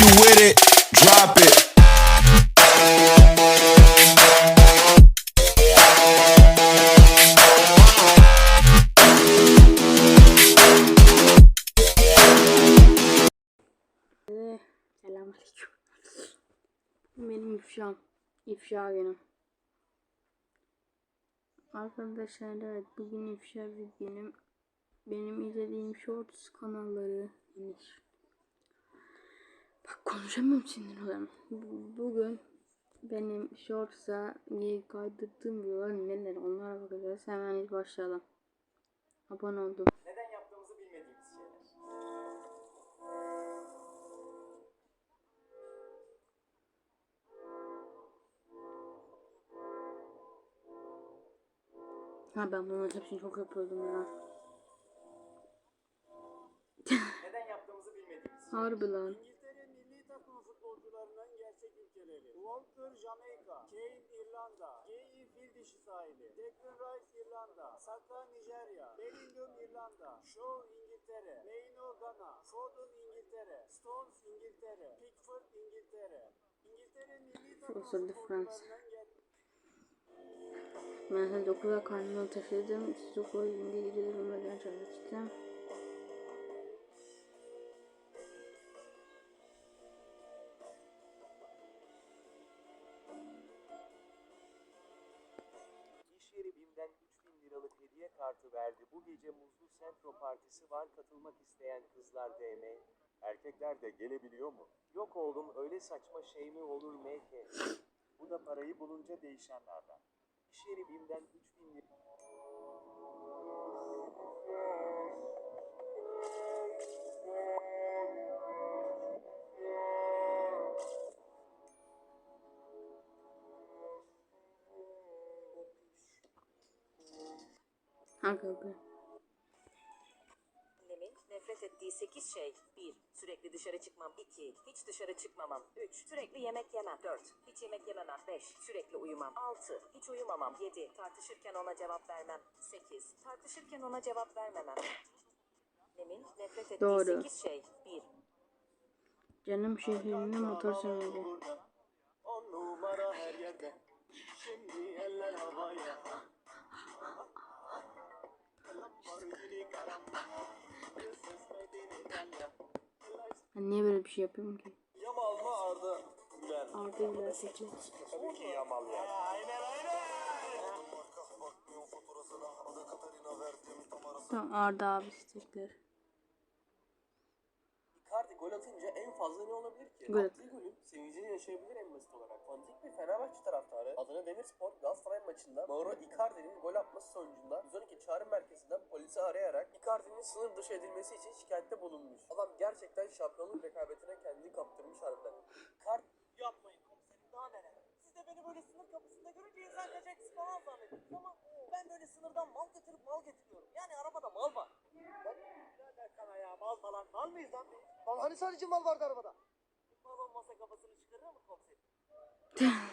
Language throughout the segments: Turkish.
If you with it, drop it. Selamünaleyküm. Benim ifşam. İfşa günüm. Arkadaşlar evet bugün ifşa bir günüm. Benim izlediğim shorts kanalları. Yani Bak konuşamıyorum sinir oluyorum. Bu- Bugün benim shorts'a niye kaydırdığım videolar neler onlara bakacağız. Hemen başlayalım. Abone oldum. neden yaptığımızı bilmediğimiz şeyler. Ha ben bunların hepsini çok yapıyordum ya. Neden yaptığımızı bilmediğimiz şeyler. Harbi lan. Ülkeleri. Walker Jamaika, Kane İrlanda, G.E. Fil dişi sahili, Declan Rice İrlanda, Saka Nijerya, Bellingham İrlanda, Shaw İngiltere, Maino Gana, Foden İngiltere, Stones İngiltere, Pickford İngiltere. İngiltere milli takım futbolcularının ger- Ben size okula karnımı taşıdım. Siz okula gidince gidelim. Ben çalışacağım. İş liralık hediye kartı verdi. Bu gece Muzlu Sentro Partisi var. Katılmak isteyen kızlar DM. Erkekler de gelebiliyor mu? Yok oğlum öyle saçma şey mi olur MK? Bu da parayı bulunca değişenlerden. İş yeri BİM'den 3000 lira... Aga be. Annemin nefret ettiği 8 şey. 1. Sürekli dışarı çıkmam. 2. Hiç dışarı çıkmamam. 3. Sürekli yemek yemem. 4. Hiç yemek yememem. 5. Sürekli uyumam. 6. Hiç uyumamam. 7. Tartışırken ona cevap vermem. 8. Tartışırken ona cevap vermemem. Annemin nefret ettiği Doğru. 8 şey. 1. Canım şehrinde motor sürmedi. On numara her yerde. Şimdi eller havaya. Ben niye böyle bir şey yapıyorum ki? Yamal mı Arda? Güler. Arda ile tekle. Tabii ki Yamal ya. Aynen aynen. Tamam Arda abi tekler. Gol atınca en fazla ne olabilir ki? Gol. Attığı golün sevincini yaşayabilir en basit olarak. Fanatik bir Fenerbahçe taraftarı Adana Demirspor Galatasaray maçında Mauro Icardi'nin gol atması sonucunda 112 çağrı merkezinden polisi arayarak Icardi'nin sınır dışı edilmesi için şikayette bulunmuş. Adam gerçekten şampiyonluk rekabetine kendini kaptırmış harbiden. Icardi Yapmayın komiserim daha neler. Siz de beni böyle sınır kapısında görünce insan kaçakçısı falan zannettiniz ama ben böyle sınırdan mal getirip mal getiriyorum. Yani arabada mal var. Bak alakana ya mal falan mal mıyız lan biz? Lan hani sadece mal vardı arabada? Mal olmasa kafasını çıkarır mı komiserim?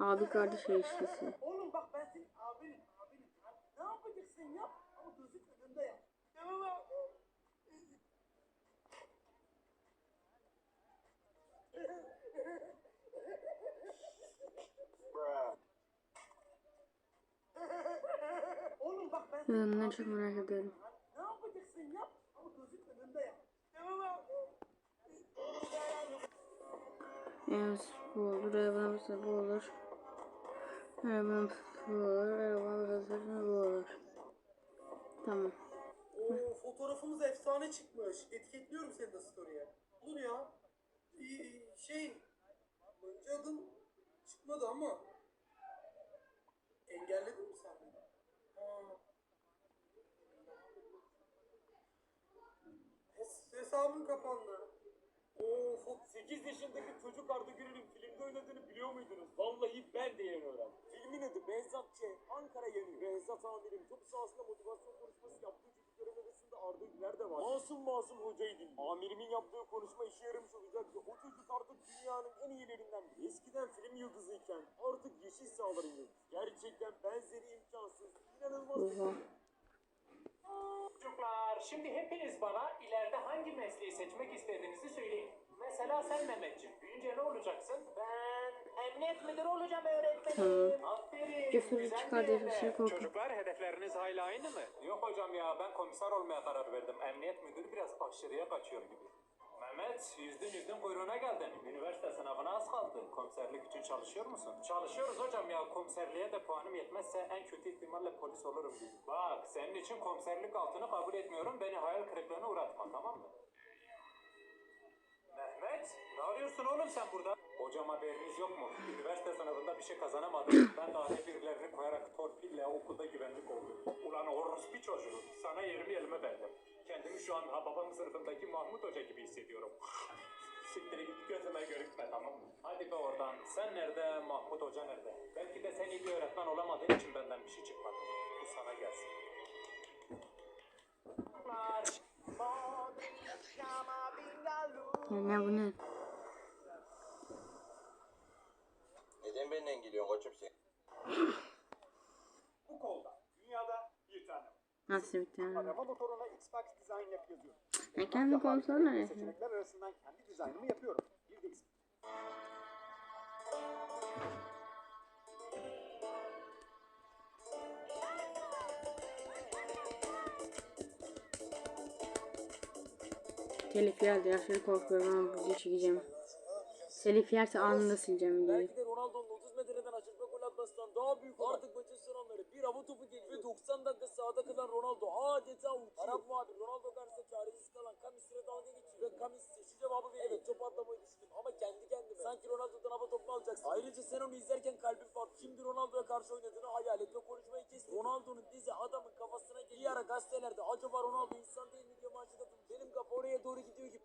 Abi kardeş ilişkisi. Oğlum bak ben senin abinim abinim. Ne yapacaksın yap ama gözün önünde yap. Tamam mı? Oğlum bak ben Ben çok merak ediyorum. Evet bu olur. Olursa bu olur. Evren bu olur. Olursa bu olur. Tamam. Oo fotoğrafımız efsane çıkmış. Etiketliyorum seni de story'e. Olur ya. Ee, şey önce adım çıkmadı ama engelledin mi sen beni? Ha. Hes- hesabım kapandı. Oo, fo- 8 yaşındaki çocuk Arda Güler'in filmde oynadığını biliyor muydunuz? Vallahi ben de yeni öğrendim. Filmin adı Behzat Ç. Ankara yanıyor. Behzat amirim top sahasında motivasyon konuşması yaptığı çocukların arasında Arda Güler de var. Masum masum hocayı dinliyor. Amirimin yaptığı konuşma işe yaramış olacak ve o çocuk artık dünyanın en iyilerinden biri. Eskiden film yıldızıyken artık yeşil sahaların yıldızı. Gerçekten benzeri imkansız. İnanılmaz bir. Çocuklar, şimdi hepiniz bana ileride hangi mesleği seçmek istediğinizi söyleyin. Mesela sen Mehmetciğim, büyüyünce ne olacaksın? Ben emniyet müdürü olacağım öğretmenim. Aferin. Küfür güzel çıkar bir hedef. dedesi korkun. Çocuklar hedefleriniz hala aynı mı? Yok hocam ya, ben komiser olmaya karar verdim. Emniyet müdürü biraz aşırıya kaçıyor gibi. Mehmet, yüzdün yüzdün kuyruğuna geldin. Üniversite sınavına az kaldı. Komiserlik için çalışıyor musun? Çalışıyoruz hocam ya. Komiserliğe de puanım yetmezse en kötü ihtimalle polis olurum gibi. Bak, senin için komiserlik altını kabul etmiyorum. Beni hayal kırıklığına uğratma, tamam mı? Mehmet, ne arıyorsun oğlum sen burada? Hocam haberiniz yok mu? Üniversite sınavında bir şey kazanamadım. Ben daha ne birilerini koyarak torpille okulda güvenlik oldum. Ulan orospu çocuğu. Sana yerimi elime verdim. Kendimi şu an ha babam sınıfındaki Mahmut Hoca gibi hissediyorum. Siktir git gözüme görükme tamam mı? Hadi be oradan. Sen nerede, Mahmut Hoca nerede? Belki de sen iyi bir öğretmen olamadığın için benden bir şey çıkmadı. Bu sana gelsin. Ne bu ne? Neden benden geliyorsun koçum sen? Bu kolda dünyada bir tane var. Nasıl bir tane? Araba motoruna Xbox Design Lab yazıyorum. Ya kendi konsoluna ne? Seçenekler arasından kendi dizaynımı yapıyorum. Bir de Xbox. Telif geldi ya şöyle korkuyorum ama video çekeceğim. Telif yerse anında sileceğim videoyu. Belki de Ronaldo'nun 30 metreden açılma gol atmasından daha büyük Artık maçın son anları. Bir hava topu geliyor ve 90 dakika sahada kalan Ronaldo adeta uçuyor. Arap muhabir Ronaldo karşısında çaresiz kalan Kamis'le dalga geçiyor. Ve Kamis şu cevabı veriyor. Evet top atlamayı düşündüm ama kendi kendime. Sanki Ronaldo'dan hava topu alacaksın. Ayrıca sen onu izlerken kalbim patladı. Şimdi Ronaldo'ya karşı oynadığını hayal et ve konuşmayı kes. Ronaldo'nun dizi adamın kafasına geliyor. Bir ara gazetelerde acaba Ronaldo insan değil mi diye manşet atın. Benim kafa oraya doğru gidiyor gibi.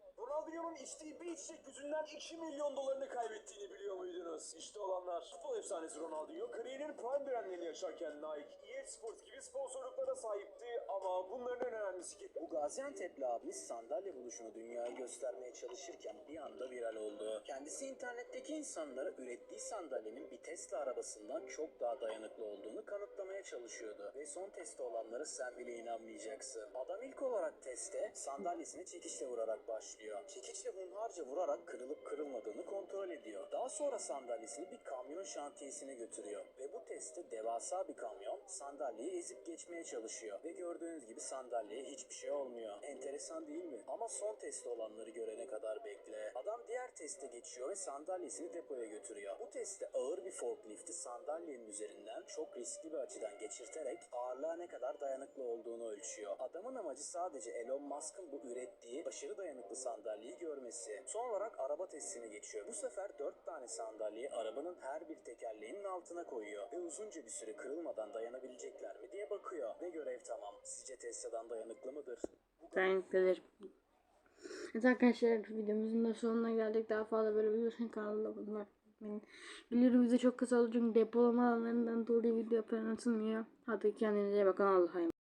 Ronaldinho'nun içtiği bir içecek yüzünden 2 milyon dolarını kaybettiğini biliyor muydunuz? İşte olanlar. Futbol efsanesi Ronaldinho kariyerinin prime dönemlerini yaşarken Nike, EA Sports gibi sponsorluklara sahipti ama bunların en önemlisi ki Bu Gaziantep'li abimiz sandalye buluşunu dünyaya göstermeye çalışırken bir anda viral oldu. Kendisi internetteki insanlara ürettiği sandalyenin bir Tesla arabasından çok daha dayanıklı olduğunu kanıtlamaya çalışıyordu. Ve son testi olanlara sen bile inanmayacaksın. Adam ilk olarak teste sandalyesini çekiçle vurarak başlıyor. Çekiçle hunharca vurarak kırılıp kırılmadığını kontrol ediyor. Daha sonra sandalyesini bir kamyon şantiyesine götürüyor. Ve bu testte devasa bir kamyon sandalyeyi ezip geçmeye çalışıyor. Ve gördüğünüz gibi sandalyeye hiçbir şey olmuyor. Enteresan değil mi? Ama son testte olanları görene kadar bekle. Adam diğer teste geçiyor ve sandalyesini depoya götürüyor. Bu testte ağır bir forklifti sandalyenin üzerinden çok riskli bir açıdan geçirterek ağırlığa ne kadar dayanıklı olduğunu ölçüyor. Adamın amacı sadece Elon Musk'ın bu ürettiği aşırı dayanıklı sandalyeyi görmesi. Son olarak araba testine geçiyor. Bu sefer 4 tane sandalyeyi arabanın her bir tekerleğinin altına koyuyor ve uzunca bir süre kırılmadan dayanabilecekler mi diye bakıyor. Ve görev tamam. Sizce Tesla'dan dayanıklı mıdır? Dayanıklıdır. Evet arkadaşlar videomuzun da sonuna geldik. Daha fazla böyle video için kanalda bulunmak unutmayın. Biliyorum video çok kısa çünkü depolama alanlarından dolayı video falan atılmıyor. Hadi kendinize bakın Allah'a.